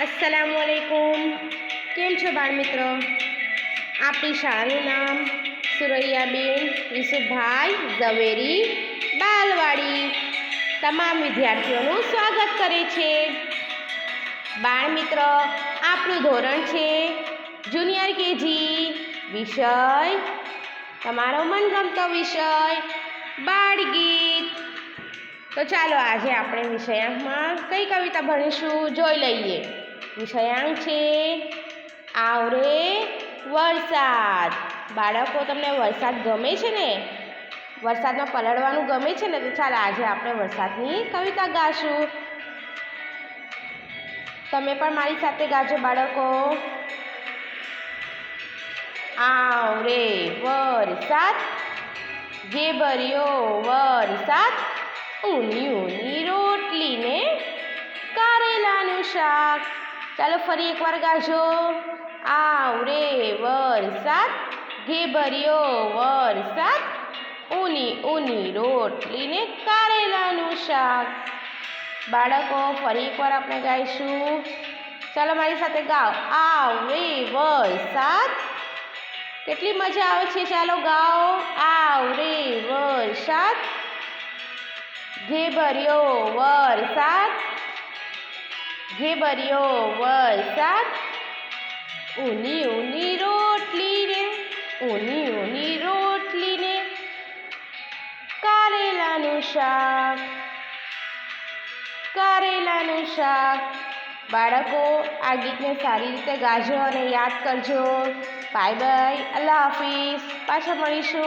અસલામ વાલેકુમ કેમ છો બાળ મિત્રો? આપણી શાળાનું નામ સુરૈયાબેન યુસુફભાઈ ઝવેરી બાલવાડી. તમામ વિદ્યાર્થીઓનું સ્વાગત કરે છે. બાળ મિત્રો, આપણું ધોરણ છે જુનિયર કેજી વિષય. તમારો મનગમતો વિષય બાળગીત તો ચાલો આજે આપણે વિષયાંકમાં કઈ કવિતા ભણીશું જોઈ લઈએ. વિષયાંક છે, આવરે વરસાદ. બાળકો, તમને વરસાદ ગમે છે ને? વરસાદમાં પલળવાનું ગમે છે ને? તો ચાલો આજે આપણે વરસાદની કવિતા ગાશું. તમે પણ મારી સાથે ગાજો બાળકો. આવરે વરસાદ ભર્યો વરસાદ, ઊની ઊની રોટલીને કારેલાનું શાક. ચાલો ફરી એકવાર ગાજો આવરે વરસાદ ભર્યો વરસાદ ઊની ઊની રોટલીને કારેલાનું શાક. બાળકો, ફરી એકવાર આપણે ગાઈશું. ચાલો મારી સાથે ગાઓ. આવરે વરસાદ. કેટલી મજા આવે છે. ચાલો ગાઓ. આવરે વરસાદ ભર્યો વરસાદ ભર્યો વરસાદ? ઊની ઊની રોટલી રે ઊની ઊની રોટલી ને કારેલાનું શાક કારેલાનું શાક. બાળકો, આ ગીતને સારી રીતે ગાજો અને યાદ કરજો. બાય બાય અલ્લાહ હાફિઝ. પાછા મળીશું.